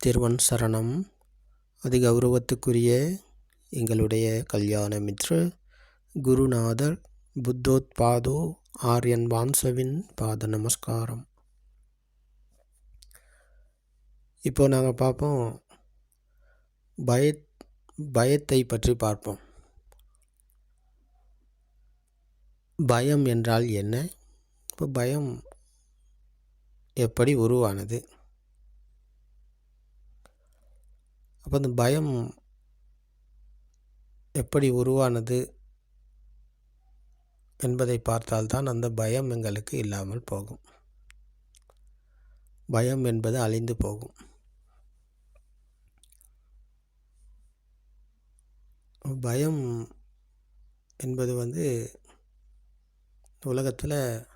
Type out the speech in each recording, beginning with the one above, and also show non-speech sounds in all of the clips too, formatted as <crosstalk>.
திருவன் சரணம் அதிகௌரவத்துக்குரிய எங்களுடைய கல்யாண மித்ரு குருநாதர் புத்தோத்பாதோ ஆர்யன் வான்சவின் பாத நமஸ்காரம். இப்போ நாங்கள் பார்ப்போம் பய பயத்தை பற்றி பார்ப்போம். பயம் என்றால் என்ன? இப்போ பயம் எப்படி உருவானது? அப்போ அந்த பயம் எப்படி உருவானது என்பதை பார்த்தால்தான் அந்த பயம் எங்களுக்கு இல்லாமல் போகும். பயம் என்பது அழிந்து போகும். பயம் என்பது வந்து உலகத்தில்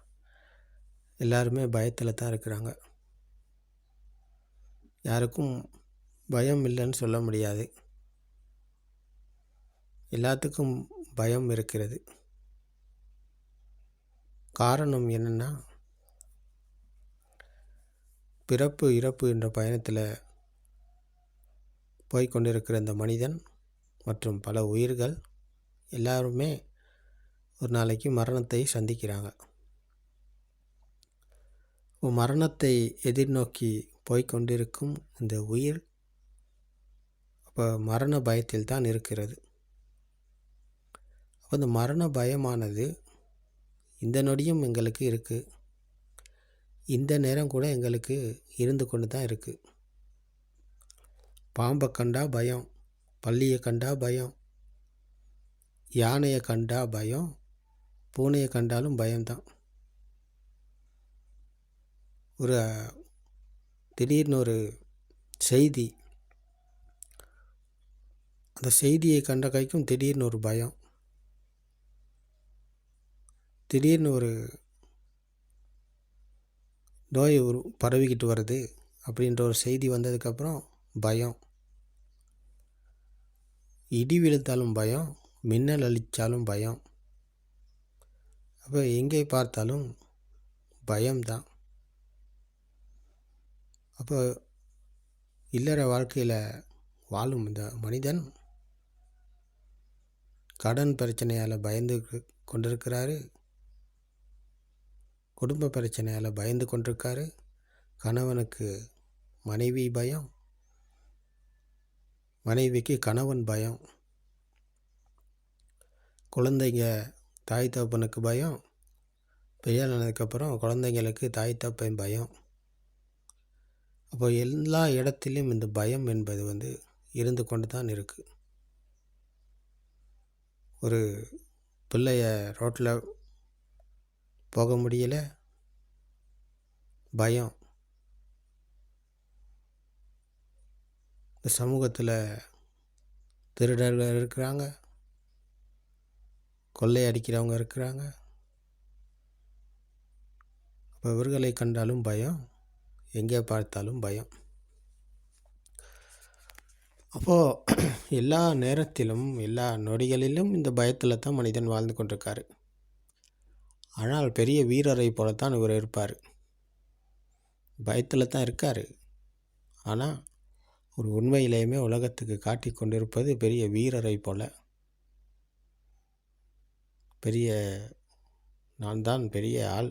எல்லாருமே பயத்தில் தான் இருக்கிறாங்க. யாருக்கும் பயம் இல்லைன்னு சொல்ல முடியாது. எல்லாத்துக்கும் பயம் இருக்கிறது. காரணம் என்னென்னா பிறப்பு இறப்பு என்ற பயணத்தில் போய்கொண்டிருக்கிற இந்த மனிதன் மற்றும் பல உயிர்கள் எல்லாருமே ஒரு நாளைக்கு மரணத்தை சந்திக்கிறாங்க. மரணத்தை எதிர்நோக்கி போய்கொண்டிருக்கும் இந்த உயிர் அப்போ மரண பயத்தில் தான் இருக்கிறது. அப்போ இந்த மரண பயமானது இந்த நொடியும் எங்களுக்கு இருக்குது இந்த நேரம் கூட எங்களுக்கு இருந்து கொண்டு தான் இருக்குது பாம்பை கண்டா பயம் பள்ளியை கண்டா பயம் யானையை கண்டா பயம் பூனையை கண்டாலும் பயம்தான். ஒரு திடீர்னு ஒரு செய்தி அந்த செய்தியை கண்ட கைக்கும் திடீர்னு ஒரு பயம். திடீர்னு ஒரு நோய் ஒரு பரவிக்கிட்டு வருது அப்படின்ற ஒரு செய்தி வந்ததுக்கப்புறம் பயம். இடி விழுத்தாலும் பயம் மின்னல் அழித்தாலும் பயம். அப்போ எங்கே பார்த்தாலும் பயம்தான். அப்போ இல்லற வாழ்க்கையில் வாழும் இந்த மனிதன் கடன் பிரச்சனையால் பயந்து கொண்டிருக்கிறாரு. குடும்ப பிரச்சனையால் பயந்து கொண்டிருக்காரு. கணவனுக்கு மனைவி பயம். மனைவிக்கு கணவன் பயம். குழந்தைங்க தாய் தகப்பனுக்கு பயம். பெரியானதுக்கப்புறம் குழந்தைங்களுக்கு தாய் தப்பன் பயம். அப்போ எல்லா இடத்துலையும் இந்த பயம் என்பது வந்து இருந்து கொண்டு தான் இருக்குது ஒரு பிள்ளைய ரோட்டில் போக முடியல பயம். இந்த சமூகத்தில் திருடர்கள் இருக்கிறாங்க கொள்ளை அடிக்கிறவங்க இருக்கிறாங்க. அப்போ இவர்களை கண்டாலும் பயம் எங்கே பார்த்தாலும் பயம். அப்போது <clears throat> எல்லா நேரத்திலும் எல்லா நொடிகளிலும் இந்த பயத்தில் தான் மனிதன் வாழ்ந்து கொண்டிருக்கார். ஆனால் பெரிய வீரரை போலத்தான் இவர் இருப்பார். பயத்தில் தான் இருக்கார். ஆனால் ஒரு உண்மையிலேயுமே உலகத்துக்கு காட்டி கொண்டிருப்பது பெரிய வீரரை போல. பெரிய நான் தான் பெரிய ஆள்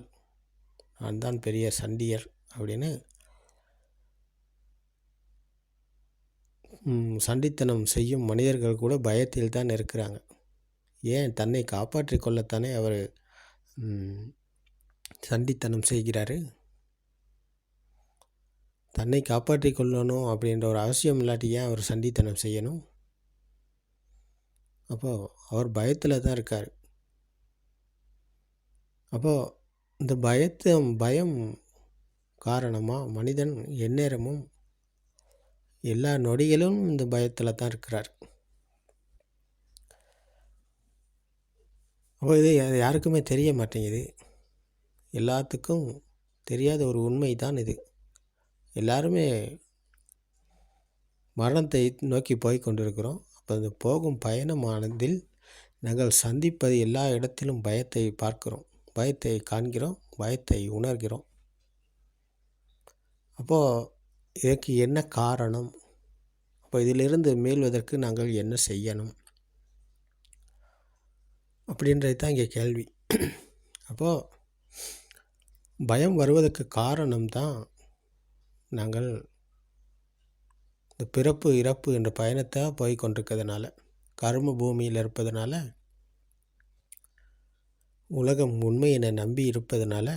நான் தான் பெரிய சண்டியர் அப்படின்னு சண்டித்தனம் செய்யும் மனிதர்கள் கூட பயத்தில் தான் இருக்கிறாங்க. ஏன்? தன்னை காப்பாற்றி கொள்ளத்தானே அவர் சண்டித்தனம் செய்கிறாரு? தன்னை காப்பாற்றி கொள்ளணும் அப்படின்ற ஒரு அவசியம் இல்லாட்டி ஏன் அவர் சண்டித்தனம் செய்யணும்? அப்போது அவர் பயத்தில் தான் இருக்கார். அப்போது இந்த பயத்தை பயம் காரணமாக மனிதன் எந்நேரமும் எல்லா நொடிகளும் இந்த பயத்தில் தான் இருக்கிறார். அப்போ இது யாருக்குமே தெரிய மாட்டேங்குது. எல்லாத்துக்கும் தெரியாத ஒரு உண்மை தான் இது. எல்லாருமே மரணத்தை நோக்கி போய் கொண்டிருக்கிறோம். அப்போ அந்த போகும் பயணமானதில் நாங்கள் சந்திப்பது எல்லா இடத்திலும் பயத்தை பார்க்கிறோம். பயத்தை காண்கிறோம் பயத்தை உணர்கிறோம். அப்போது இதற்கு என்ன காரணம்? அப்போ இதிலிருந்து மீள்வதற்கு நாங்கள் என்ன செய்யணும்? அப்படின்றது தான் இங்கே கேள்வி. அப்போது பயம் வருவதற்கு காரணம் தான் நாங்கள் இந்த பிறப்பு இறப்பு என்ற பயணத்தை போய் கொண்டிருக்கிறதுனால கரும பூமியில் இருப்பதனால உலகம் உண்மை என நம்பி இருப்பதனால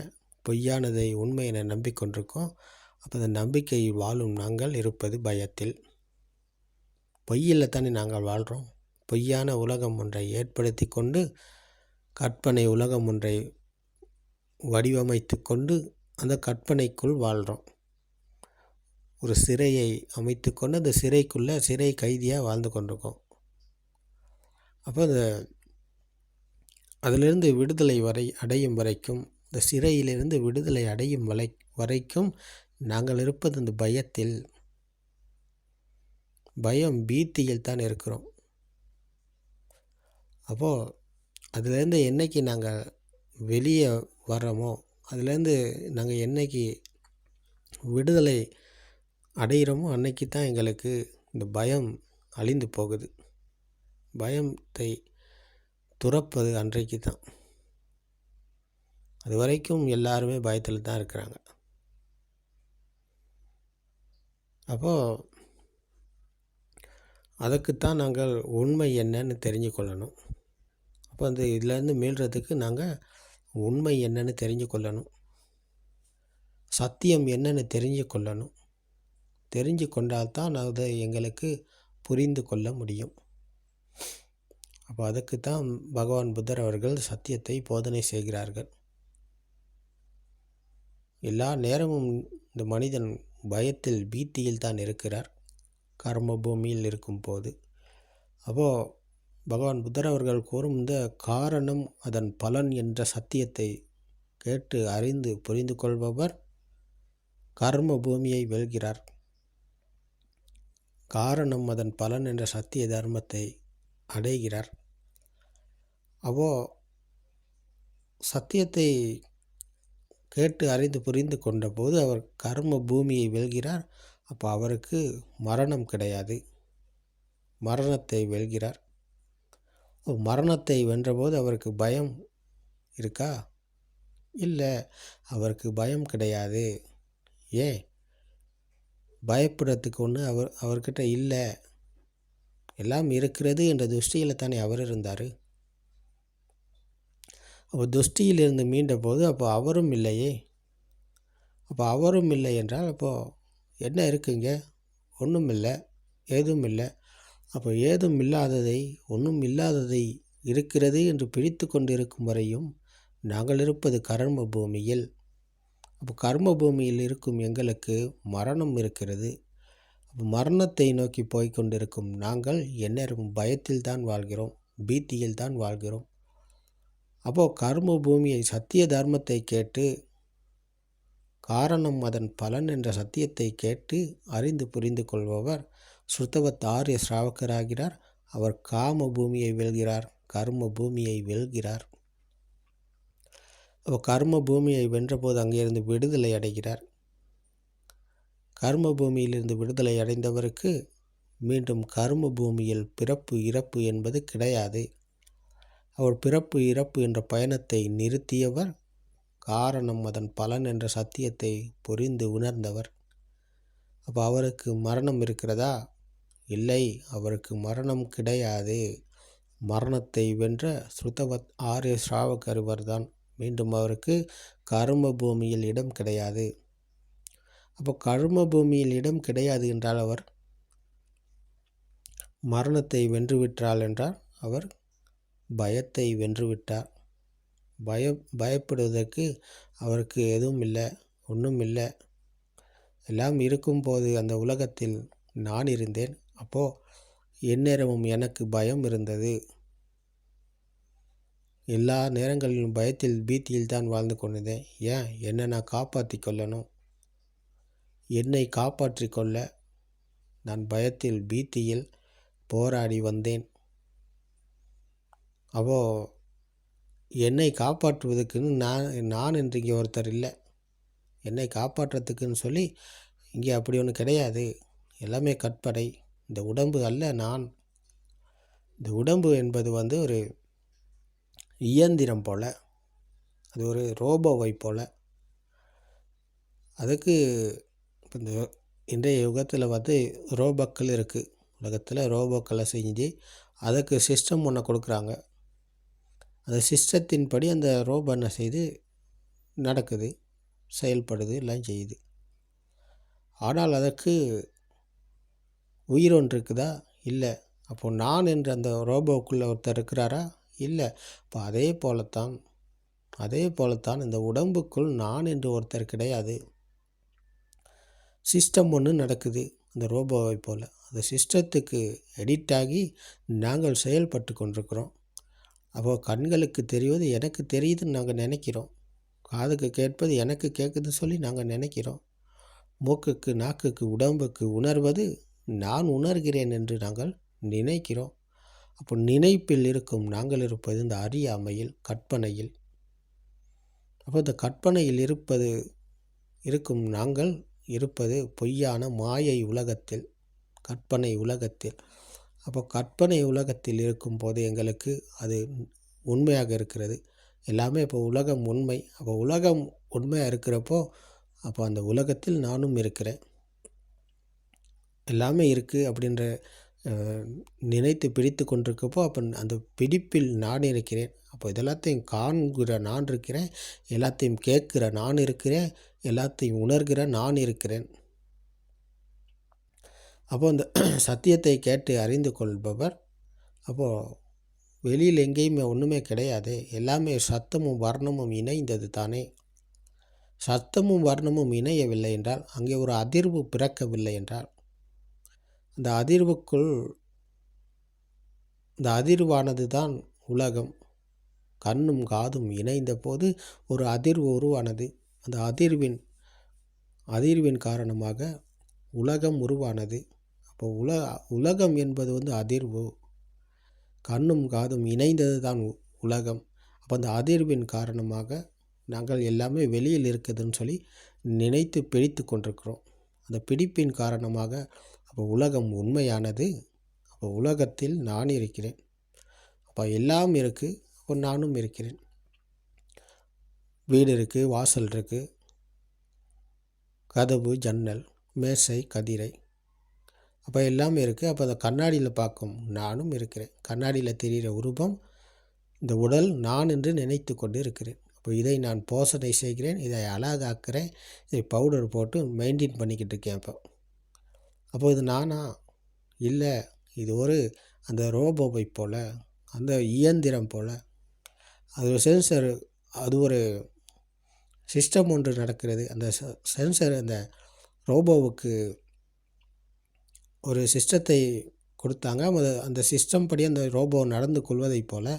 பொய்யானதை உண்மை என நம்பிக்கொண்டிருக்கோம் அப்போ அந்த நம்பிக்கையில் வாழும் நாங்கள் இருப்பது பயத்தில். பொய்யில் தானே நாங்கள் வாழ்கிறோம். பொய்யான உலகம் ஒன்றை ஏற்படுத்தி கொண்டு கற்பனை உலகம் ஒன்றை வடிவமைத்து கொண்டு அந்த கற்பனைக்குள் வாழ்கிறோம். ஒரு சிறையை அமைத்து கொண்டு அந்த சிறைக்குள்ளே சிறை கைதியாக வாழ்ந்து கொண்டிருக்கோம். அப்போ அந்த அதிலிருந்து விடுதலை வரை அடையும் வரைக்கும் இந்த சிறையிலிருந்து விடுதலை அடையும் வரை வரைக்கும் நாங்கள் இருப்பது இந்த பயத்தில் பயம் பீத்தியில் தான் இருக்கிறோம். அப்போது அதுலேருந்து என்றைக்கு நாங்கள் வெளியே வர்றோமோ அதுலேருந்து நாங்கள் என்றைக்கு விடுதலை அடைகிறோமோ அன்னைக்கு தான் எங்களுக்கு இந்த பயம் அழிந்து போகுது. பயத்தை துறப்பது அன்றைக்கு தான். அது வரைக்கும் எல்லாருமே பயத்தில் தான் இருக்கிறாங்க. அப்போது அதுக்குத்தான் நாங்கள் உண்மை என்னன்னு தெரிஞ்சு கொள்ளணும் அப்போ அந்த இதுலேருந்து மீள்றதுக்கு நாங்கள் உண்மை என்னன்னு தெரிஞ்சு கொள்ளணும் சத்தியம் என்னன்னு தெரிஞ்சு கொள்ளணும் தெரிஞ்சு கொண்டால்தான் அதை எங்களுக்கு புரிந்து கொள்ள முடியும். அப்போ அதுக்கு தான் பகவான் புத்தர் அவர்கள் சத்தியத்தை போதனை செய்கிறார்கள். எல்லா நேரமும் இந்த மனிதன் பயத்தில் பீத்தியில் தான் இருக்கிறார். கர்ம பூமியில் இருக்கும்போது. அப்போது பகவான் புத்தர் அவர்கள் கூறும் இந்த காரணம் அதன் பலன் என்ற சத்தியத்தை கேட்டு அறிந்து புரிந்து கொள்பவர் கர்ம பூமியை வெல்கிறார். காரணம் அதன் பலன் என்ற சத்திய தர்மத்தை அடைகிறார். அவோ சத்தியத்தை கேட்டு அறிந்து புரிந்து கொண்டபோது அவர் கர்ம பூமியை வெல்கிறார். அப்போ அவருக்கு மரணம் கிடையாது. மரணத்தை வெல்கிறார். மரணத்தை வென்றபோது அவருக்கு பயம் இருக்கா? இல்லை அவருக்கு பயம் கிடையாது. ஏன்? பயப்படுறதுக்கு ஒன்று அவர் அவர்கிட்ட இல்லை. எல்லாம் இருக்கிறது என்ற திருஷ்டியில் தானே அவர் இருந்தார். அப்போ துஷ்டியிலிருந்து மீண்ட போது அப்போ அவரும் இல்லையே? அப்போ அவரும் இல்லை என்றால் அப்போது என்ன இருக்குங்க? ஒன்றும் இல்லை ஏதும் இல்லை. அப்போ ஏதும் இல்லாததை ஒன்றும் இல்லாததை இருக்கிறது என்று பிடித்து கொண்டிருக்கும் வரையும் நாங்கள் இருப்பது கர்ம பூமியில் அப்போ கர்ம பூமியில் இருக்கும் எங்களுக்கு மரணம் இருக்கிறது. மரணத்தை நோக்கி போய்கொண்டிருக்கும் நாங்கள் எந்நேரமும் பயத்தில் தான் வாழ்கிறோம் பீத்தியில் தான் வாழ்கிறோம். அப்போது கர்ம பூமியை சத்திய தர்மத்தை கேட்டு காரணம் அதன் பலன் என்ற சத்தியத்தை கேட்டு அறிந்து புரிந்து கொள்பவர் சுத்தவத் ஆரிய சிராவக்கராகிறார் அவர் காம பூமியை வெல்கிறார் கர்ம பூமியை வெல்கிறார். அப்போ கர்ம பூமியை வென்றபோது அங்கிருந்து விடுதலை அடைகிறார். கர்ம பூமியிலிருந்து விடுதலை அடைந்தவருக்கு மீண்டும் கர்ம பூமியில் பிறப்பு இறப்பு என்பது கிடையாது. அவர் பிறப்பு இறப்பு என்ற பயணத்தை நிறுத்தியவர் காரணம் அதன் பலன் என்ற சத்தியத்தை புரிந்து உணர்ந்தவர். அப்போ அவருக்கு மரணம் இருக்கிறதா? இல்லை அவருக்கு மரணம் கிடையாது. மரணத்தை வென்ற ஸ்ருதவத் ஆரிய ஸ்ராவகருவர் தான் மீண்டும் அவருக்கு கரும பூமியில் இடம் கிடையாது. அப்போ கரும பூமியில் இடம் கிடையாது என்றால் அவர் மரணத்தை வென்றுவிட்டால் என்றால் அவர் பயத்தை வென்றுவிட்டார். பய பயப்படுவதற்கு அவருக்கு எதுவும் இல்லை ஒன்றும் இல்லை. எல்லாம் இருக்கும்போது அந்த உலகத்தில் நான் இருந்தேன். அப்போது எந்நேரமும் எனக்கு பயம் இருந்தது. எல்லா நேரங்களிலும் பயத்தில் பீத்தியில் தான் வாழ்ந்து கொண்டிருந்தேன். ஏன்? என்னை நான் காப்பாற்றி கொள்ளணும்? என்னை காப்பாற்றி கொள்ள நான் பயத்தில் பீத்தியில் போராடி வந்தேன். அப்போது என்னை காப்பாற்றுவதற்குன்னு நான் நான் என்று இங்கே ஒருத்தர் இல்லை. என்னை காப்பாற்றுறதுக்குன்னு சொல்லி இங்கே அப்படி ஒன்று கிடையாது. எல்லாமே கற்பனை. இந்த உடம்பு அல்ல நான். இந்த உடம்பு என்பது வந்து ஒரு இயந்திரம் போல். அது ஒரு ரோபோவை போல். அதுக்கு இப்போ இந்த இன்றைய யுகத்தில் வந்து ரோபோக்கள் இருக்குது உலகத்தில் ரோபோக்களை செஞ்சு அதுக்கு சிஸ்டம் ஒன்று கொடுக்குறாங்க. அந்த சிஸ்டத்தின் படி அந்த ரோபோ என்ன செய்து நடக்குது செயல்படுது எல்லாம் செய்யுது. ஆனால் அதற்கு உயிர் ஒன்று இருக்குதா? இல்லை. அப்போது நான் என்ற அந்த ரோபோக்குள்ளே ஒருத்தர் இருக்கிறாரா? இல்லை. இப்போ அதே போலத்தான் அதே போலத்தான் இந்த உடம்புக்குள் நான் என்று ஒருத்தர் கிடையாது. சிஸ்டம் ஒன்று நடக்குது அந்த ரோபோவை போல். அந்த சிஸ்டத்துக்கு எடிட் ஆகி நாங்கள் செயல்பட்டு கொண்டிருக்கிறோம். அப்போது கண்களுக்கு தெரிவது எனக்கு தெரியுதுன்னு நாங்கள் நினைக்கிறோம். காதுக்கு கேட்பது எனக்கு கேட்குதுன்னு சொல்லி நாங்கள் நினைக்கிறோம். மூக்குக்கு நாக்குக்கு உடம்புக்கு உணர்வது நான் உணர்கிறேன் என்று நாங்கள் நினைக்கிறோம். அப்போ நினைப்பில் இருக்கும் நாங்கள் இருப்பது இந்த அறியாமையில் கற்பனையில். அப்போ இந்த கற்பனையில் இருப்பது இருக்கும் நாங்கள் இருப்பது பொய்யான மாயை உலகத்தில் கற்பனை உலகத்தில். அப்போ கற்பனை உலகத்தில் இருக்கும்போது எங்களுக்கு அது உண்மையாக இருக்கிறது. எல்லாமே இப்போ உலகம் உண்மை. அப்போ உலகம் உண்மையாக இருக்கிறப்போ அப்போ அந்த உலகத்தில் நானும் இருக்கிறேன். எல்லாமே இருக்குது அப்படின்ற நினைத்து பிடித்து கொண்டிருக்கப்போ அப்போ அந்த பிடிப்பில் நான் இருக்கிறேன். அப்போ இதெல்லாத்தையும் காண்கிற நான் இருக்கிறேன். எல்லாத்தையும் கேட்குற நான் இருக்கிறேன். எல்லாத்தையும் உணர்கிற நான் இருக்கிறேன். அப்போ அந்த <clears throat> சத்தியத்தை கேட்டு அறிந்து கொள்பவர். அப்போது வெளியில் எங்கேயுமே ஒன்றுமே கிடையாது. எல்லாமே சத்தமும் வர்ணமும் இணைந்தது தானே. சத்தமும் வர்ணமும் இணையவில்லை என்றால் அங்கே ஒரு அதிர்வு பிறக்கவில்லை என்றால். அந்த அதிர்வுக்குள் இந்த அதிர்வானது தான் உலகம். கண்ணும் காதும் இணைந்த போது ஒரு அதிர்வு உருவானது. அந்த அதிர்வின் அதிர்வின் காரணமாக உலகம் உருவானது. அப்போ உல உலகம் என்பது வந்து அதிர்வு. கண்ணும் காதும் இணைந்தது தான் உலகம். அப்போ அந்த அதிர்வின் காரணமாக நாங்கள் எல்லாமே வெளியில் இருக்குதுன்னு சொல்லி நினைத்து பிடித்து கொண்டிருக்கிறோம். அந்த பிடிப்பின் காரணமாக அப்போ உலகம் உண்மையானது. அப்போ உலகத்தில் நான் இருக்கிறேன். அப்போ எல்லாம் இருக்குது அப்போ நானும் இருக்கிறேன். வீடு இருக்குது வாசல் இருக்குது கதவு ஜன்னல் மேசை கதிரை. அப்போ எல்லாமே இருக்குது அப்போ அந்த கண்ணாடியில் பார்க்கும் நானும் இருக்கிறேன். கண்ணாடியில் தெரிகிற உருவம் இந்த உடல் நான் என்று நினைத்து கொண்டு இருக்கிறேன். அப்போ இதை நான் போசனை செய்கிறேன். இதை அழகாக்குறேன். இதை பவுடர் போட்டு மெயின்டைன் பண்ணிக்கிட்டு இருக்கேன் இப்போ. அப்போ இது நானா? இல்லை. இது ஒரு அந்த ரோபோவை போல் அந்த இயந்திரம் போல். அது ஒரு சென்சர் அது ஒரு சிஸ்டம் ஒன்று நடக்கிறது. அந்த சென்சர் அந்த ரோபோவுக்கு ஒரு சிஸ்டத்தை கொடுத்தாங்க. அந்த சிஸ்டம் படி அந்த ரோபோ நடந்து கொள்வதைப் போல்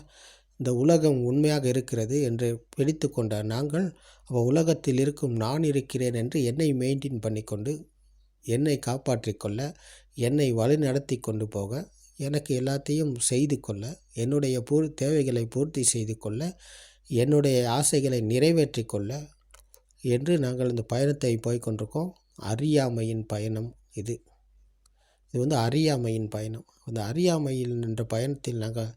இந்த உலகம் உண்மையாக இருக்கிறது என்று பிடித்து கொண்ட நாங்கள் அப்போ உலகத்தில் இருக்கும் நான் இருக்கிறேன் என்று என்னை மெயின்டைன் பண்ணிக்கொண்டு என்னை காப்பாற்றி கொள்ள என்னை வழி நடத்தி கொண்டு போக எனக்கு எல்லாத்தையும் செய்து கொள்ள என்னுடைய பூர் தேவைகளை பூர்த்தி செய்து கொள்ள என்னுடைய ஆசைகளை நிறைவேற்றி கொள்ள என்று நாங்கள் இந்த பயணத்தை போய்கொண்டிருக்கோம் அறியாமையின் பயணம் இது. இது வந்து அறியாமையின் பயணம். அந்த அறியாமையில் என்ற பயணத்தில் நாங்கள்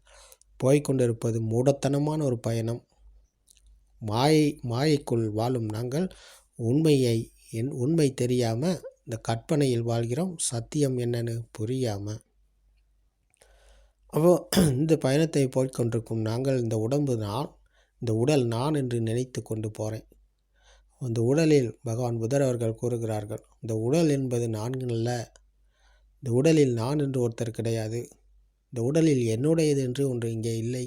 போய்கொண்டிருப்பது மூடத்தனமான ஒரு பயணம். மாயை மாயைக்குள் வாழும் நாங்கள் உண்மையை என் உண்மை தெரியாமல் இந்த கற்பனையில் வாழ்கிறோம். சத்தியம் என்னன்னு புரியாமல் அப்போ இந்த பயணத்தை போய்கொண்டிருக்கும் நாங்கள் இந்த உடம்பு நான் இந்த உடல் நான் என்று நினைத்து கொண்டு போகிறேன் அந்த உடலில் பகவான் புதர் அவர்கள் கூறுகிறார்கள் இந்த உடல் என்பது நான்கு அல்ல இந்த உடலில் நான் என்று ஒருத்தர் கிடையாது. இந்த உடலில் என்னுடையது என்று ஒன்று இங்கே இல்லை.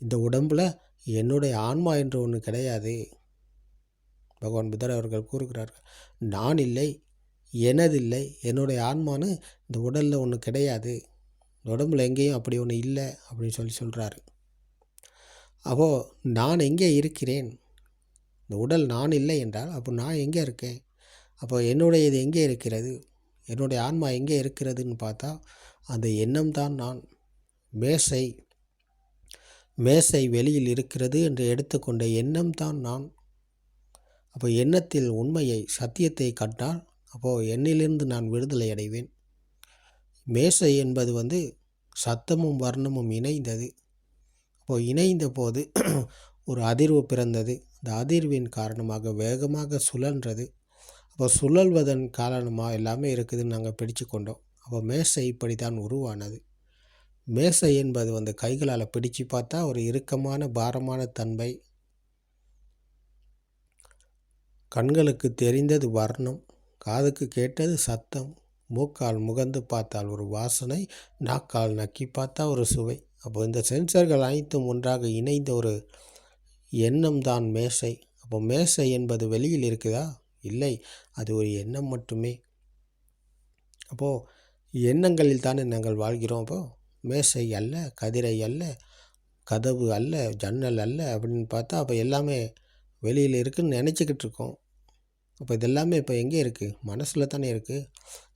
இந்த உடம்பில் என்னுடைய ஆன்மா என்று ஒன்று கிடையாது. பகவான் புத்தர் அவர்கள் கூறுகிறார்கள் நான் இல்லை எனதில்லை என்னுடைய ஆன்மான்னு இந்த உடலில் ஒன்று கிடையாது. இந்த உடம்புல எங்கேயும் அப்படி ஒன்று இல்லை அப்படின்னு சொல்லி சொல்கிறாரு அப்போது நான் எங்கே இருக்கிறேன்? இந்த உடல் நான் இல்லை என்றால் அப்போ நான் எங்கே இருக்கேன்? அப்போ என்னுடையது எங்கே இருக்கிறது? என்னுடைய ஆன்மா எங்கே இருக்கிறதுன்னு பார்த்தா அந்த எண்ணம் தான் நான். மேசை மேசை வெளியில் இருக்கிறது என்று எடுத்துக்கொண்ட எண்ணம் தான் நான். அப்போ எண்ணத்தில் உண்மையை சத்தியத்தை கண்டால் அப்போது என்னிலிருந்து நான் விடுதலை அடைவேன். மேசை என்பது வந்து சத்தமும் வர்ணமும் இணைந்தது. அப்போது இணைந்த போது ஒரு அதிர்வு பிறந்தது. அந்த அதிர்வின் காரணமாக வேகமாக சுழன்றது. அப்போ சுழல்வதன் காரணமாக எல்லாமே இருக்குதுன்னு நாங்கள் பிடிச்சு கொண்டோம் அப்போ மேசை இப்படி தான் உருவானது. மேசை என்பது வந்து கைகளால் பிடிச்சு பார்த்தா ஒரு இறுக்கமான பாரமான தன்மை. கண்களுக்கு தெரிந்தது வர்ணம் காதுக்கு கேட்டது சத்தம் மூக்கால் முகந்து பார்த்தால் ஒரு வாசனை நாக்கால் நக்கி பார்த்தா ஒரு சுவை. அப்போ இந்த சென்சர்கள் அனைத்தும் ஒன்றாக இணைந்த ஒரு எண்ணம் தான் மேசை. அப்போ மேசை என்பது வெளியில் இருக்குதா? இல்லை அது ஒரு எண்ணம் மட்டுமே. அப்போது எண்ணங்களில் தானே நாங்கள் வாழ்கிறோம் அப்போது மேசை அல்ல கதிரை அல்ல கதவு அல்ல ஜன்னல் அல்ல அப்படின்னு பார்த்தா அப்போ எல்லாமே வெளியில் இருக்குதுன்னு நினச்சிக்கிட்டு இருக்கோம். அப்போ இதெல்லாமே இப்போ எங்கே இருக்குது மனசில் தானே இருக்குது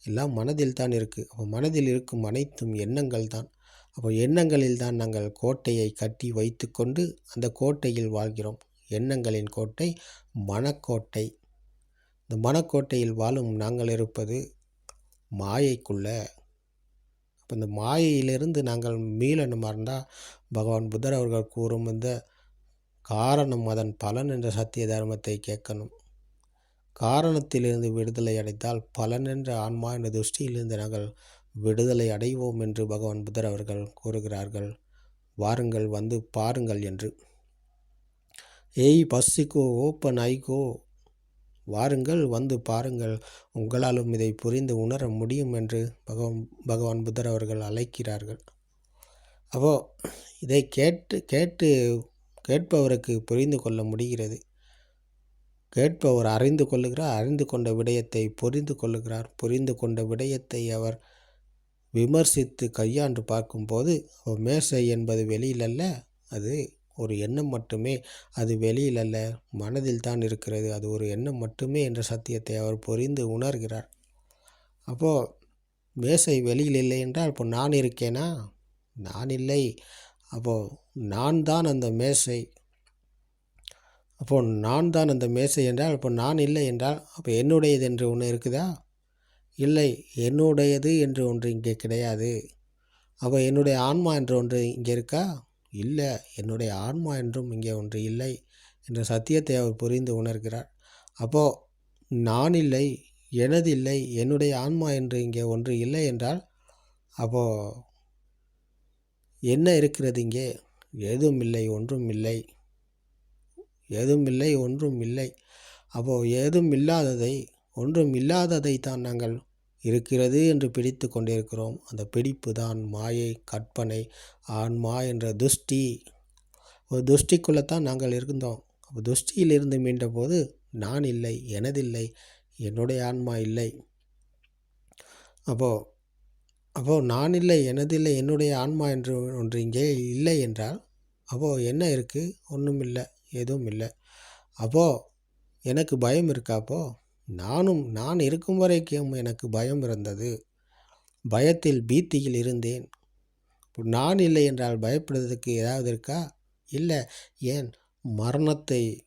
எல்லாம் மனதில் தான் இருக்குது அப்போ மனதில் இருக்கும் அனைத்தும் எண்ணங்கள் தான். அப்போ எண்ணங்களில் தான் நாங்கள் கோட்டையை கட்டி வைத்து கொண்டு அந்த கோட்டையில் வாழ்கிறோம். எண்ணங்களின் கோட்டை மனக்கோட்டை. இந்த மனக்கோட்டையில் வாழும் நாங்கள் இருப்பது மாயைக்குள்ளே. அப்போ இந்த மாயையிலிருந்து நாங்கள் மீளணுமா இருந்தால் பகவான் புத்தர் அவர்கள் கூறும் இந்த காரணம் அதன் பலன் என்ற சத்திய தர்மத்தை கேட்கணும். காரணத்திலிருந்து விடுதலை அடைத்தால் பலன் என்ற ஆன்மா என்ற துஷ்டியிலிருந்து நாங்கள் விடுதலை அடைவோம் என்று பகவான் புத்தர் அவர்கள் கூறுகிறார்கள். வாருங்கள் வந்து பாருங்கள் என்று. ஏய் பஸ்ஸிக்கோ ஓப்பன் ஐகோ வாருங்கள் வந்து பாருங்கள். உங்களாலும் இதை புரிந்து உணர முடியும் என்று பகவான் பகவான் புத்தர் அவர்கள் அழைக்கிறார்கள். அப்போ இதை கேட்டு கேட்டு கேட்பவருக்கு புரிந்து கொள்ள முடிகிறது. கேட்பவர் அறிந்து கொள்ளுகிறார் அறிந்து கொண்ட விடயத்தை புரிந்து கொள்ளுகிறார். புரிந்து கொண்ட விடயத்தை அவர் விமர்சித்து கையாண்டு பார்க்கும்போது மேசை என்பது வெளியில் அல்ல அது ஒரு எண்ணம் மட்டுமே அது வெளியில் அல்ல மனதில் தான் இருக்கிறது. அது ஒரு எண்ணம் மட்டுமே என்ற சத்தியத்தை அவர் புரிந்து உணர்கிறார். அப்போது மேசை வெளியில் இல்லை என்றால் இப்போ நான் இருக்கேனா? நான் இல்லை. அப்போது நான் தான் அந்த மேசை. அப்போது நான் தான் அந்த மேசை என்றால் அப்போ நான் இல்லை என்றால் அப்போ என்னுடையது என்று ஒன்று இருக்குதா? இல்லை என்னுடையது என்று ஒன்று இங்கே கிடையாது. அப்போ என்னுடைய ஆன்மா என்று ஒன்று இங்கே இருக்கா? இல்லை என்னுடைய ஆன்மா என்றும் இங்கே ஒன்று இல்லை என்ற சத்தியத்தை அவர் புரிந்து உணர்கிறார். அப்போது நான் இல்லை எனது இல்லை என்னுடைய ஆன்மா என்று இங்கே ஒன்று இல்லை என்றால் அப்போது என்ன இருக்கிறது இங்கே? எதுவும் இல்லை ஒன்றும் இல்லை. எதுவும் இல்லை ஒன்றும் இல்லை. அப்போது ஏதும் இல்லாததை ஒன்றும் இல்லாததை தான் நாங்கள் இருக்கிறது என்று பிடித்து கொண்டிருக்கிறோம். அந்த பிடிப்பு தான் மாயை கற்பனை ஆன்மா என்ற துஷ்டி. ஒரு துஷ்டிக்குள்ளே நாங்கள் இருந்தோம். அப்போ துஷ்டியிலிருந்து மீண்ட போது நான் இல்லை எனதில்லை என்னுடைய ஆன்மா இல்லை. அப்போது அப்போது நான் இல்லை எனதில்லை என்னுடைய ஆன்மா என்று ஒன்று இங்கே இல்லை என்றால் அப்போது என்ன இருக்குது ஒன்றும் இல்லை எதுவும் இல்லை. அப்போது எனக்கு பயம் இருக்கா அப்போது நானும் நான் இருக்கும் வரைக்கும் எனக்கு பயம் இருந்தது. பயத்தில் பீத்தியில் இருந்தேன். நான் இல்லை என்றால் பயப்படுவதற்கு ஏதாவது இருக்கா? இல்லை. ஏன்? மரணத்தை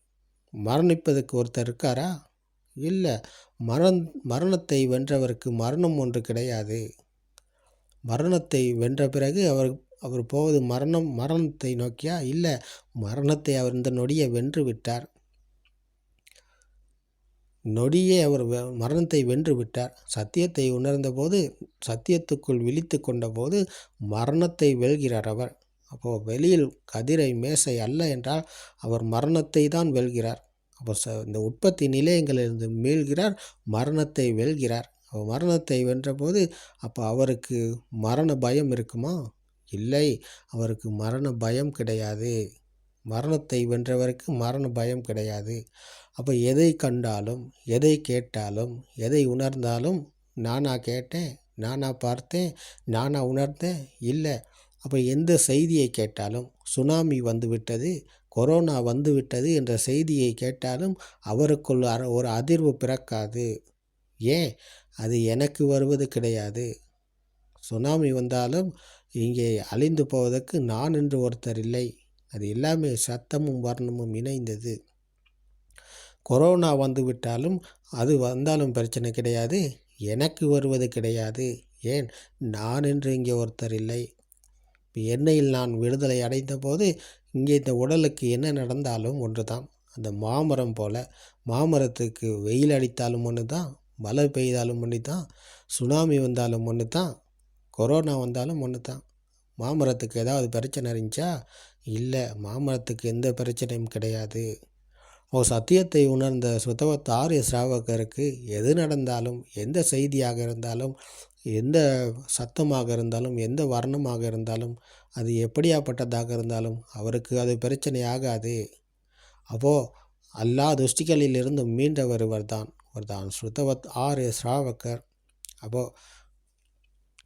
மரணிப்பதற்கு ஒருத்தர் இருக்காரா? இல்லை. மரண் மரணத்தை வென்றவருக்கு மரணம் ஒன்று கிடையாது. மரணத்தை வென்ற பிறகு அவர் அவர் போவது மரணம் மரணத்தை நோக்கியா? இல்லை. மரணத்தை அவர் இந்த நொடியை வென்று விட்டார். நொடியே அவர் மரணத்தை வென்று விட்டார் சத்தியத்தை உணர்ந்தபோது சத்தியத்துக்குள் விழித்து கொண்டபோது மரணத்தை வெல்கிறார் அவர். அப்போது வெளியில் கதிரை மேசை அல்ல என்றால் அவர் மரணத்தை தான் வெல்கிறார். அப்போ ச இந்த உற்பத்தி நிலையங்களிலிருந்து மீள்கிறார் மரணத்தை வெல்கிறார். மரணத்தை வென்றபோது அப்போ அவருக்கு மரண பயம் இருக்குமா? இல்லை அவருக்கு மரண பயம் கிடையாது. மரணத்தை வென்றவருக்கு மரண பயம் கிடையாது. அப்போ எதை கண்டாலும் எதை கேட்டாலும் எதை உணர்ந்தாலும் நானா கேட்டேன் நானா பார்த்தேன் நானா உணர்ந்தேன் இல்லை. அப்போ எந்த செய்தியை கேட்டாலும் சுனாமி வந்துவிட்டது கொரோனா வந்துவிட்டது என்ற செய்தியை கேட்டாலும் அவருக்குள் ஒரு அதிர்வு பிறக்காது. ஏன்? அது எனக்கு வருவது கிடையாது. சுனாமி வந்தாலும் இங்கே அழிந்து போவதற்கு நான் என்று ஒருத்தர் இல்லை. அது எல்லாமே சத்தமும் வர்ணமும் இணைந்தது. கொரோனா வந்து விட்டாலும் அது வந்தாலும் பிரச்சனை கிடையாது. எனக்கு வருவது கிடையாது. ஏன்? நான் என்று இங்கே ஒருத்தர் இல்லை. எண்ணெயில் நான் விடுதலை அடைந்த போது இங்கே இந்த உடலுக்கு என்ன நடந்தாலும் ஒன்று தான் அந்த மாமரம் போல் மாமரத்துக்கு வெயில் அடித்தாலும் ஒன்று தான் மழை பெய்தாலும் ஒன்று தான் சுனாமி வந்தாலும் ஒன்று தான் கொரோனா வந்தாலும் ஒன்று தான் மாமரத்துக்கு ஏதாவது பிரச்சனை இருந்துச்சா? இல்லை. மாமரத்துக்கு எந்த பிரச்சனையும் கிடையாது. ஓ சத்தியத்தை உணர்ந்த சுத்தவத் ஆரிய சிராவகருக்கு எது நடந்தாலும் எந்த செய்தியாக இருந்தாலும் எந்த சத்தமாக இருந்தாலும் எந்த வர்ணமாக இருந்தாலும் அது எப்படியாப்பட்டதாக இருந்தாலும் அவருக்கு அது பிரச்சனை ஆகாது அப்போது எல்லா துஷ்டிகளிலிருந்து மீண்டவர் ஒரு இவர்தான் ஸ்ருதவத் ஆரிய ஸ்ராவக்கர் அப்போது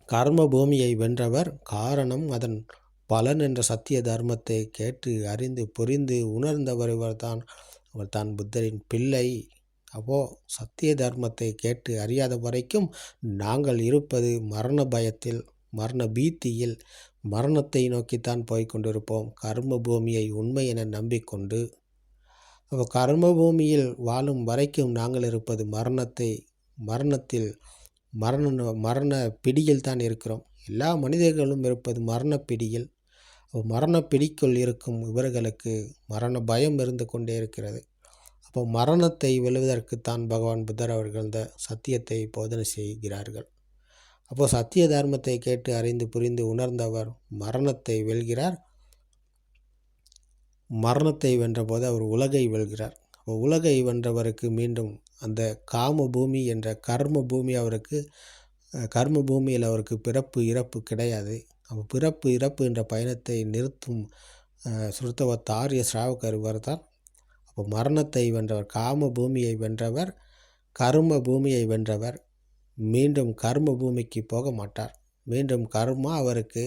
கர்ம பூமியை வென்றவர் காரணம் அதன் பலன் என்ற சத்திய தர்மத்தை கேட்டு அறிந்து புரிந்து உணர்ந்தவர் இவர்தான் அவர் தான் புத்தரின் பிள்ளை. அப்போ சத்திய தர்மத்தை கேட்டு அறியாத வரைக்கும் நாங்கள் இருப்பது மரண பயத்தில் மரண பீத்தியில். மரணத்தை நோக்கித்தான் போய்கொண்டிருப்போம் கர்ம பூமியை உண்மை என நம்பிக்கொண்டு. அப்போ கர்ம பூமியில் வாழும் வரைக்கும் நாங்கள் இருப்பது மரணத்தை மரணத்தில் மரண மரண பிடியில் தான் இருக்கிறோம். எல்லா மனிதர்களும் இருப்பது மரண பிடியில். மரண பிடிக்குள் இருக்கும் இவர்களுக்கு மரண பயம் இருந்து கொண்டே இருக்கிறது. அப்போ மரணத்தை வெல்வதற்குத்தான் பகவான் புத்தர் அவர்கள் இந்த சத்தியத்தை போதனை செய்கிறார்கள். அப்போது சத்திய தர்மத்தை கேட்டு அறிந்து புரிந்து உணர்ந்தவர் மரணத்தை வெல்கிறார். மரணத்தை வென்றபோது அவர் உலகை வெல்கிறார். அப்போ உலகை வென்றவருக்கு மீண்டும் அந்த காம பூமி என்ற கர்ம பூமி அவருக்கு கர்ம பூமியில் அவருக்கு பிறப்பு இறப்பு கிடையாது. நம்ம பிறப்பு இறப்பு என்ற பயணத்தை நிறுத்தும் சுருத்தவத்த ஆரிய ஸ்ராவகர் இவர் தான் அப்போ மரணத்தை வென்றவர் காம பூமியை வென்றவர் கர்ம பூமியை வென்றவர் மீண்டும் கர்ம பூமிக்கு போக மாட்டார். மீண்டும் கர்மா அவருக்கு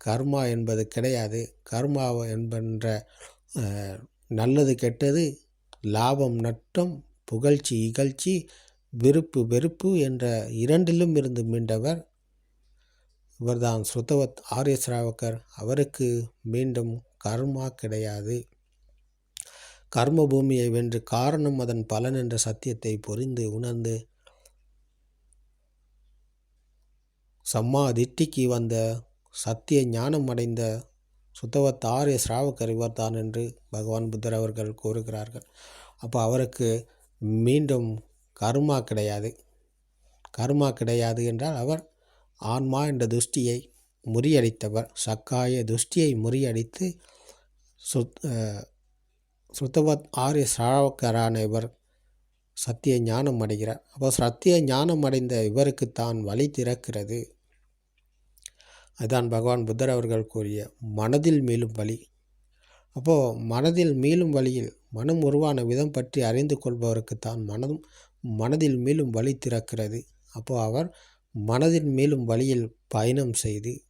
கர்மா என்பது கிடையாது. கர்மா என்பன்ற நல்லது கெட்டது லாபம் நட்டம் புகழ்ச்சி இகழ்ச்சி விருப்பு வெறுப்பு என்ற இரண்டிலும் இருந்து மீண்டவர் இவர்தான் ஸ்ருதவத் ஆரிய சிராவக்கர். அவருக்கு மீண்டும் கர்மா கிடையாது. கர்ம பூமியை வென்று காரணம் அதன் பலன் என்ற சத்தியத்தை புரிந்து உணர்ந்து சம்மா திட்டிக்கு வந்த சத்திய ஞானம் அடைந்த சுத்தவத் ஆரிய சிராவக்கர் இவர்தான் என்று பகவான் புத்தர் அவர்கள் கூறுகிறார்கள். அப்போ அவருக்கு மீண்டும் கர்மா கிடையாது. கர்மா கிடையாது என்றால் அவர் ஆன்மா என்ற துஷ்டியை முறியடித்தவர். சக்காய துஷ்டியை முறியடித்து சுத் சுத்தவத் ஆரிய சாவக்கரான இவர் சத்திய ஞானம் அடைகிறார். அப்போ சத்திய ஞானம் அடைந்த இவருக்கு தான் வழி திறக்கிறது. அதுதான் பகவான் புத்தர் அவர்கள் கூறிய மனதில் மீளும் வழி. அப்போது மனதில் மீளும் வழியில் மனம் உருவான விதம் பற்றி அறிந்து கொள்பவருக்கு தான் மனம் மனதில் மீளும் வழி திறக்கிறது. அப்போது அவர் மனதின் மேலும் வழியில் பயணம் செய்து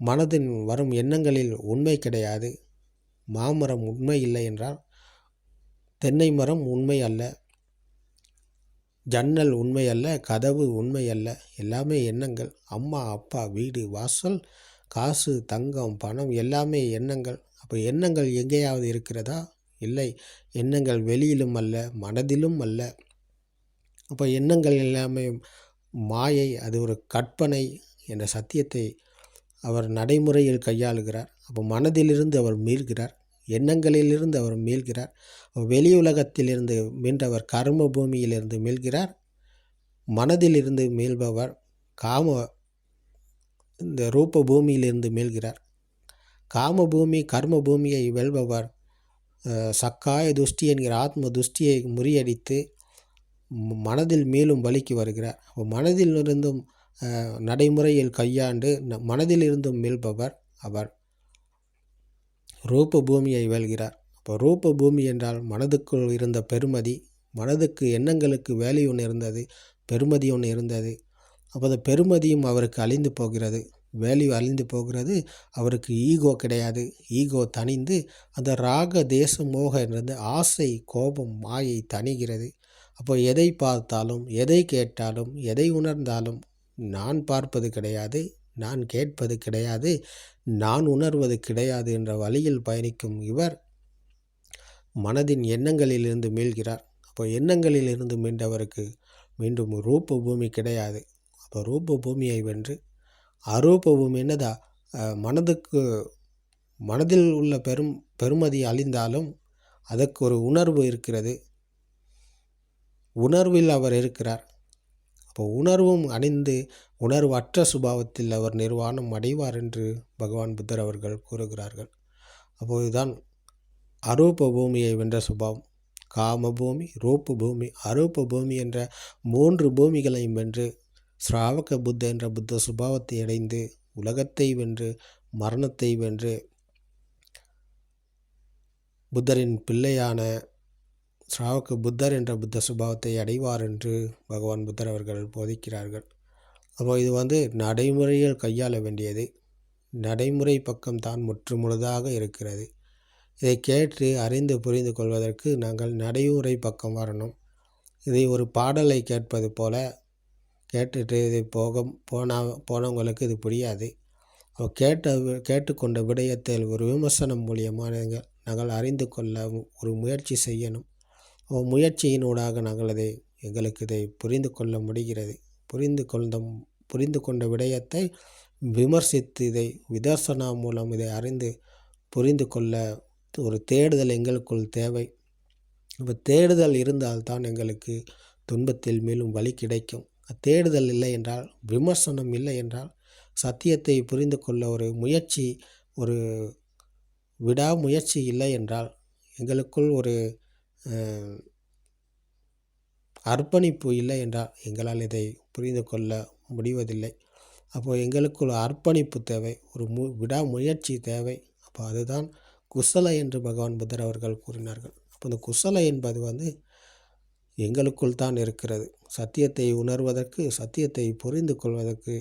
மனதின் வரும் எண்ணங்களில் உண்மை கிடையாது. மாமரம் உண்மை இல்லை என்றால் தென்னை மரம் உண்மை அல்ல ஜன்னல் உண்மை அல்ல கதவு உண்மை அல்ல. எல்லாமே எண்ணங்கள். அம்மா அப்பா வீடு வாசல் காசு தங்கம் பணம் எல்லாமே எண்ணங்கள். அப்போ எண்ணங்கள் எங்கேயாவது இருக்கிறதா? இல்லை. எண்ணங்கள் வெளியிலும் அல்ல மனதிலும் அல்ல. அப்போ எண்ணங்கள் எல்லாமே மாயை அது ஒரு கற்பனை என்ற சத்தியத்தை அவர் நடைமுறையில் கையாளுகிறார். அப்போ மனதிலிருந்து அவர் மீள்கிறார். எண்ணங்களிலிருந்து அவர் மீள்கிறார். வெளி உலகத்திலிருந்து மீண்டவர் கர்ம பூமியிலிருந்து மீள்கிறார். மனதிலிருந்து மீள்பவர் காம இந்த ரூப பூமியிலிருந்து மீள்கிறார். காம பூமி கர்ம பூமியை வெல்பவர் சக்காய துஷ்டி என்கிற ஆத்ம துஷ்டியை முறியடித்து மனதில் மேலும் வலிக்கு வருகிறார் மனதில் இருந்தும் நடைமுறையில் கையாண்டு மனதில் இருந்தும் மீள்பவர் அவர். ரூப பூமியை வெல்கிறார். அப்போ ரூப பூமி என்றால் மனதுக்குள் இருந்த பெருமதி மனதுக்கு எண்ணங்களுக்கு வேலை ஒன்று இருந்தது பெருமதி ஒன்று இருந்தது. அப்போ அந்த பெருமதியும் அவருக்கு அழிந்து போகிறது. வேல்யூ அழிந்து போகிறது அவருக்கு ஈகோ கிடையாது. ஈகோ தணிந்து அந்த ராக தேச மோக என்றது ஆசை கோபம் மாயை தணிகிறது. அப்போ எதை பார்த்தாலும் எதை கேட்டாலும் எதை உணர்ந்தாலும் நான் பார்ப்பது கிடையாது நான் கேட்பது கிடையாது நான் உணர்வது கிடையாது என்ற வழியில் பயணிக்கும் இவர் மனதின் எண்ணங்களிலிருந்து மீள்கிறார். அப்போ எண்ணங்களிலிருந்து மீண்டவருக்கு மீண்டும் ரூப பூமி கிடையாது. அப்போ ரூப பூமியை வென்று அரூப பூமி என்னதா? மனதுக்கு மனதில் உள்ள பெரும் பெருமதி அழிந்தாலும் அதற்கு ஒரு உணர்வு இருக்கிறது. உணர்வில் அவர் இருக்கிறார். அப்போ உணர்வும் அணிந்து உணர்வற்ற சுபாவத்தில் அவர் நிர்வாணம் அடைவார் என்று பகவான் புத்தர் அவர்கள் கூறுகிறார்கள். அப்போதுதான் அரூப பூமியை வென்ற சுபாவம். காம பூமி ரூப பூமி அரூப பூமி என்ற மூன்று பூமிகளையும் வென்று ஸ்ராவக புத்த என்ற புத்த சுபாவத்தை அடைந்து உலகத்தை வென்று மரணத்தை வென்று புத்தரின் பிள்ளையான ஸ்ராவுக்கு புத்தர் என்ற புத்த சுபாவத்தை அடைவார் என்று பகவான் புத்தர் அவர்கள் போதிக்கிறார்கள். அப்போ இது வந்து நடைமுறையில் கையாள வேண்டியது. நடைமுறை பக்கம் தான் முற்றுமுழுதாக இருக்கிறது. இதை கேட்டு அறிந்து புரிந்து கொள்வதற்கு நாங்கள் நடைமுறை பக்கம் வரணும். இதை ஒரு பாடலை கேட்பது போல கேட்டுட்டு இது போக போனா போனவங்களுக்கு இது புரியாது. கேட்ட கேட்டுக்கொண்ட விடயத்தில் ஒரு விமர்சனம் மூலியமாக நாங்கள் நாங்கள் அறிந்து கொள்ள ஒரு முயற்சி செய்யணும். முயற்சியினூடாக நாங்கள் அதை எங்களுக்கு இதை புரிந்து கொள்ள முடிகிறது. புரிந்து கொண்ட புரிந்து கொண்ட விடயத்தை விமர்சித்து இதை விதர்சனா மூலம் இதை அறிந்து புரிந்து கொள்ள ஒரு தேடுதல் எங்களுக்குள் தேவை. இப்போ தேடுதல் இருந்தால்தான் எங்களுக்கு துன்பத்தில் மேலும் வழி கிடைக்கும். தேடுதல் இல்லை என்றால் விமர்சனம் இல்லை என்றால் சத்தியத்தை புரிந்து கொள்ள ஒரு முயற்சி ஒரு விடாமுயற்சி இல்லை என்றால் எங்களுக்குள் ஒரு அர்ப்பணிப்பு இல்லை என்றால் எங்களால் இதை புரிந்து கொள்ள முடிவதில்லை. அப்போது எங்களுக்குள் அர்ப்பணிப்பு தேவை ஒரு மு விடாமுயற்சி தேவை. அப்போ அதுதான் குசலை என்று பகவான் புத்தர் அவர்கள் கூறினார்கள். அப்போ இந்த குசலை என்பது வந்து எங்களுக்குள் தான் இருக்கிறது. சத்தியத்தை உணர்வதற்கு சத்தியத்தை புரிந்து கொள்வதற்கு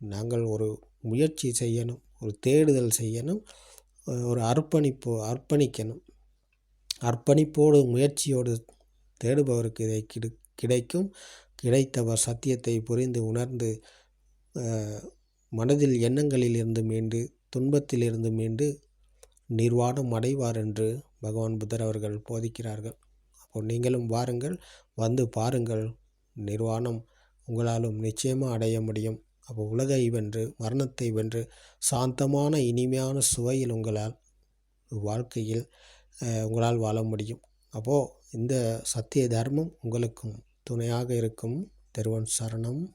நாங்கள் ஒரு முயற்சி செய்யணும் ஒரு தேடுதல் செய்யணும் ஒரு அர்ப்பணிப்பு அர்ப்பணிக்கணும். அர்ப்பணிப்போடு முயற்சியோடு தேடுபவருக்கு இதை கிடு கிடைக்கும். கிடைத்தவர் சத்தியத்தை புரிந்து உணர்ந்து மனதில் எண்ணங்களில் இருந்து மீண்டு துன்பத்திலிருந்து மீண்டு நிர்வாணம் அடைவார் என்று பகவான் புத்தர் அவர்கள் போதிக்கிறார்கள். அப்போ நீங்களும் வாருங்கள் வந்து பாருங்கள். நிர்வாணம் உங்களாலும் நிச்சயமாக அடைய முடியும். அப்போ உலகை வென்று மரணத்தை வென்று சாந்தமான இனிமையான சுவையில் உங்களால் வாழ்க்கையில் உங்களால் வாழ முடியும். அப்போது இந்த சத்திய தர்மம் உங்களுக்கும் துணையாக இருக்கும். திருவன் சரணம்.